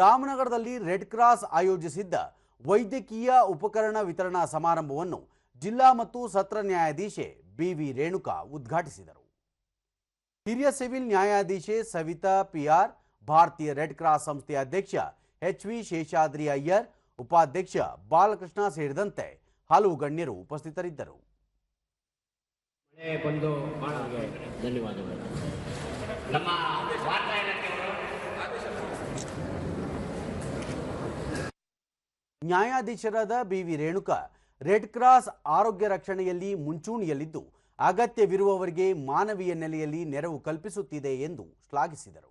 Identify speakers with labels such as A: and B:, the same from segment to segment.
A: ರಾಮನಗರದಲ್ಲಿ red cross ಆಯೋಜಿಸಿದ್ದ ವೈದ್ಯಕೀಯ ಉಪಕರಣ ವಿತರಣಾ ಸಮಾರಂಭವನ್ನು ಜಿಲ್ಲಾ ಮತ್ತು ಸತ್ರ ನ್ಯಾಯಾಧೀಶೆ ಬಿವಿ ರೇಣುಕಾ ಉದ್ಘಾಟಿಸಿದರು. ಹಿರಿಯ ಸಿವಿಲ್ ನ್ಯಾಯಾಧೀಶೆ ಸವಿತಾ ಪಿಆರ್, ಭಾರತೀಯ ರೆಡ್ ಕ್ರಾಸ್ ಸಂಸ್ಥೆಯ ಅಧ್ಯಕ್ಷ ಎಚ್ ವಿ ಶೇಷಾದ್ರಿ ಅಯ್ಯರ್, ಉಪಾಧ್ಯಕ್ಷ ಬಾಲಕೃಷ್ಣ ಸೇರಿದಂತೆ ಹಲವು ಗಣ್ಯರು ಉಪಸ್ಥಿತರಿದ್ದರು.
B: ಧನ್ಯವಾದಗಳು. ನಮ್ಮ
A: ನ್ಯಾಯಾಧೀಶರಾದ ಬಿವಿ ರೇಣುಕಾ ರೆಡ್ ಕ್ರಾಸ್ ಆರೋಗ್ಯ ರಕ್ಷಣೆಯಲ್ಲಿ ಮುಂಚೂಣಿಯಲ್ಲಿದ್ದು ಅಗತ್ಯವಿರುವವರಿಗೆ ಮಾನವೀಯ ನೆಲೆಯಲ್ಲಿ ನೆರವು ಕಲ್ಪಿಸುತ್ತಿದೆ ಎಂದು ಶ್ಲಾಘಿಸಿದರು.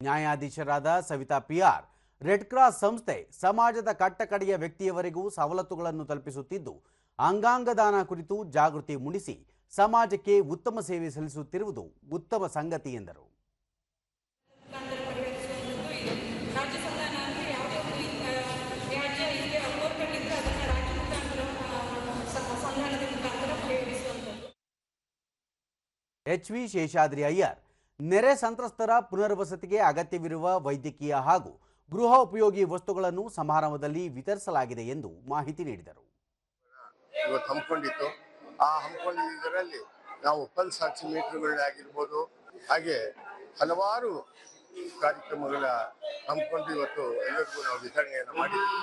A: ನ್ಯಾಯಾಧೀಶರಾದ ಸವಿತಾ ಪಿಆರ್ ರೆಡ್ ಕ್ರಾಸ್ ಸಂಸ್ಥೆ ಸಮಾಜದ ಕಟ್ಟಕಡೆಯ ವ್ಯಕ್ತಿಯವರೆಗೂ ಸವಲತ್ತುಗಳನ್ನು ತಲುಪಿಸುತ್ತಿದ್ದು ಅಂಗಾಂಗ ದಾನ ಕುರಿತು ಜಾಗೃತಿ ಮೂಡಿಸಿ ಸಮಾಜಕ್ಕೆ ಉತ್ತಮ ಸೇವೆ ಸಲ್ಲಿಸುತ್ತಿರುವುದು ಉತ್ತಮ ಸಂಗತಿ ಎಂದರು. ಎಚ್ ವಿ ಶೇಷಾದ್ರಿ ಅಯ್ಯರ್, ನೆರೆ ಸಂತ್ರಸ್ತರ ಪುನರ್ವಸತಿಗೆ ಅಗತ್ಯವಿರುವ ವೈದ್ಯಕೀಯ ಹಾಗೂ ಗೃಹ ಉಪಯೋಗಿ ವಸ್ತುಗಳನ್ನು ಸಮಾರಂಭದಲ್ಲಿ ವಿತರಿಸಲಾಗಿದೆ ಎಂದು ಮಾಹಿತಿ ನೀಡಿದರು.
C: ಇವತ್ತು ಹಮ್ಮಿಕೊಂಡಿತ್ತು. ಆ ಹಮ್ಮಿಕೊಂಡಿದ್ದರಲ್ಲಿ ನಾವು ಪಲ್ಸ್ ಆಕ್ಸಿಮೀಟರ್ಗಳಾಗಿರ್ಬೋದು ಹಾಗೆ ಹಲವಾರು ಕಾರ್ಯಕ್ರಮಗಳ ಹಮ್ಮಿಕೊಂಡು ಇವತ್ತು ಎಲ್ಲರಿಗೂ ನಾವು ವಿತರಣೆಯನ್ನು ಮಾಡಿದ್ದೀವಿ